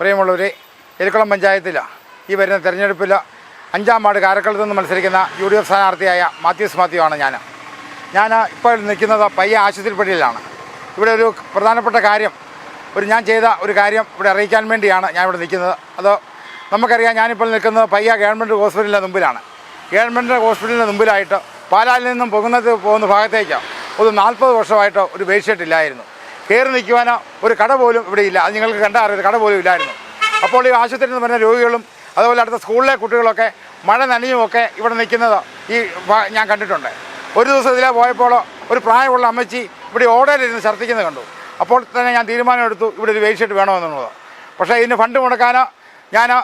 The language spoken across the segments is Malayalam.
പ്രിയമുള്ളവരെ എരിക്കുളം പഞ്ചായത്തിൽ ഈ വരുന്ന തെരഞ്ഞെടുപ്പിൽ അഞ്ചാം വാർഡ് കാരക്കളത്ത് നിന്ന് മത്സരിക്കുന്ന യു ഡി എഫ് സ്ഥാനാർത്ഥിയായ മാത്യൂസ് മാത്യു ആണ് ഞാൻ ഞാൻ ഇപ്പോൾ നിൽക്കുന്നത് പയ്യ ആശുപത്രിപ്പടിയിലാണ് ഇവിടെ ഒരു പ്രധാനപ്പെട്ട കാര്യം ഒരു ഞാൻ ചെയ്ത ഒരു കാര്യം ഇവിടെ അറിയിക്കാൻ വേണ്ടിയാണ് ഞാൻ ഇവിടെ നിൽക്കുന്നത്. അത് നമുക്കറിയാം ഞാനിപ്പോൾ നിൽക്കുന്നത് പയ്യ ഗവൺമെന്റ് ഹോസ്പിറ്റലിന്റെ മുമ്പിലാണ്. ഗവൺമെന്റ് ഹോസ്പിറ്റലിന്റെ മുമ്പിലായിട്ട് പാലാലിൽ നിന്നും പൊങ്ങുന്നത് പോകുന്ന ഭാഗത്തേക്ക് ഒരു നാൽപ്പത് വർഷമായിട്ട് ഒരു ബെഡ്ഷീറ്റ് ഇല്ലായിരുന്നു. കയറി നിൽക്കുവാനോ ഒരു കട പോലും ഇവിടെ ഇല്ല. അത് നിങ്ങൾക്ക് കണ്ടാൽ അറിയാം കട പോലും ഇല്ലായിരുന്നു. അപ്പോൾ ഈ ആശുപത്രിയിൽ നിന്ന് വരുന്ന രോഗികളും അതുപോലെ അടുത്ത സ്കൂളിലെ കുട്ടികളൊക്കെ മഴ നനയുമൊക്കെ ഇവിടെ നിൽക്കുന്നത് ഈ ഞാൻ കണ്ടിട്ടുണ്ട്. ഒരു ദിവസം ഇതിലെ പോയപ്പോൾ ഒരു പ്രായമുള്ള അമ്മച്ചി ഇവിടെ ഓടയിലിരുന്ന് ഛർദ്ദിക്കുന്നത് കണ്ടു. അപ്പോൾ തന്നെ ഞാൻ തീരുമാനമെടുത്തു ഇവിടെ ഒരു ഷീറ്റ് വേണമെന്നുള്ളത്. പക്ഷേ ഇതിന് ഫണ്ട് മുടക്കാനോ ഞാൻ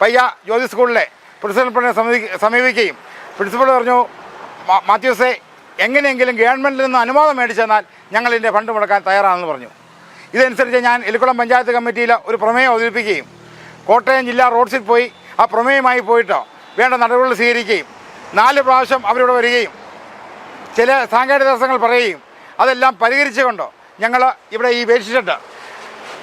പയ്യ ജ്യോതി സ്കൂളിലെ പ്രിൻസിപ്പളിനെ സമീപി സമീപിക്കുകയും പ്രിൻസിപ്പൾ പറഞ്ഞു "മാ- മാത്യൂസേ എങ്ങനെയെങ്കിലും ഗവൺമെന്റിൽ നിന്ന് അനുവാദം മേടിച്ചെന്നാൽ ഞങ്ങൾ ഇതിന്റെ ഫണ്ട് മുടക്കാൻ തയ്യാറാണെന്ന് പറഞ്ഞു. ഇതനുസരിച്ച് ഞാൻ എലിക്കുളം പഞ്ചായത്ത് കമ്മിറ്റിയിൽ ഒരു പ്രമേയം അവതരിപ്പിക്കുകയും കോട്ടയം ജില്ലാ റോഡ്സിൽ പോയി ആ പ്രമേയമായി പോയിട്ടോ വേണ്ട നടപടികൾ സ്വീകരിക്കുകയും നാല് പ്രാവശ്യം അവരിവിടെ വരികയും ചില സാങ്കേതിക തടസ്സങ്ങൾ പറയുകയും അതെല്ലാം പരിഹരിച്ചുകൊണ്ടോ ഞങ്ങൾ ഇവിടെ ഈ ബേഡ്ഷീറ്റ്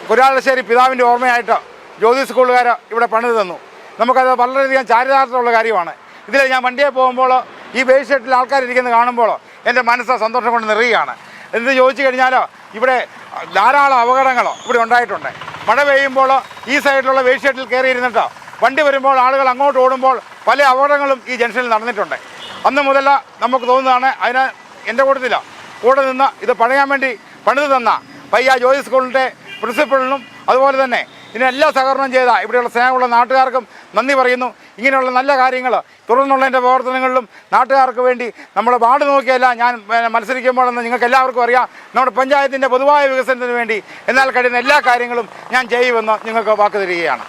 കുരാളശ്ശേരി പിതാവിന്റെ ഓർമ്മയായിട്ട് ജ്യോതി സ്കൂളുകാർ ഇവിടെ പണിത് തന്നു. നമുക്കത് വളരെയധികം ചാരിതാർത്ഥമുള്ള കാര്യമാണ്. ഇതിൽ ഞാൻ വണ്ടിയെ പോകുമ്പോൾ ഈ ബേസ് ഷെട്ടിൽ ആൾക്കാരിരിക്കുന്ന കാണുമ്പോൾ എന്റെ മനസ്സ് സന്തോഷം കൊണ്ട് നിറയുകയാണ്. എന്ത് ചോദിച്ചു കഴിഞ്ഞാലോ ഇവിടെ ധാരാളം അപകടങ്ങളോ ഇവിടെ ഉണ്ടായിട്ടുണ്ട്. മഴ പെയ്യുമ്പോൾ ഈ സൈഡിലുള്ള വേസ്റ്റ് ഷെഡിൽ ഇരുന്നിട്ട് വണ്ടി വരുമ്പോൾ ആളുകൾ അങ്ങോട്ട് ഓടുമ്പോൾ പല അപകടങ്ങളും ഈ ജംഗ്ഷനിൽ നടന്നിട്ടുണ്ട്. അന്ന് മുതൽ നമുക്ക് തോന്നുന്നതാണ് അതിന് എന്റെ കൂട്ടത്തില്ല കൂടെ നിന്ന് ഇത് പണിയാൻ വേണ്ടി പണിത് തന്ന പയ്യ ജോലി സ്കൂളിന്റെ പ്രിൻസിപ്പളിനും അതുപോലെ തന്നെ ഇതിനെല്ലാം സഹകരണം ചെയ്ത. ഇവിടെയുള്ള സ്നേഹമുള്ള നാട്ടുകാർക്കും നന്ദി പറയുന്നു. ഇങ്ങനെയുള്ള നല്ല കാര്യങ്ങൾ തുടർന്നുള്ള എന്റെ പ്രവർത്തനങ്ങളിലും നാട്ടുകാർക്ക് വേണ്ടി നമ്മൾ വാർഡ് നോക്കിയല്ല ഞാൻ മത്സരിക്കുമ്പോഴെന്ന് നിങ്ങൾക്ക് എല്ലാവർക്കും അറിയാം. നമ്മുടെ പഞ്ചായത്തിന്റെ പൊതുവായ വികസനത്തിന് വേണ്ടി എന്നാൽ കഴിയുന്ന എല്ലാ കാര്യങ്ങളും ഞാൻ ചെയ്യുമെന്ന് നിങ്ങൾക്ക് വാക്ക് തരികയാണ്.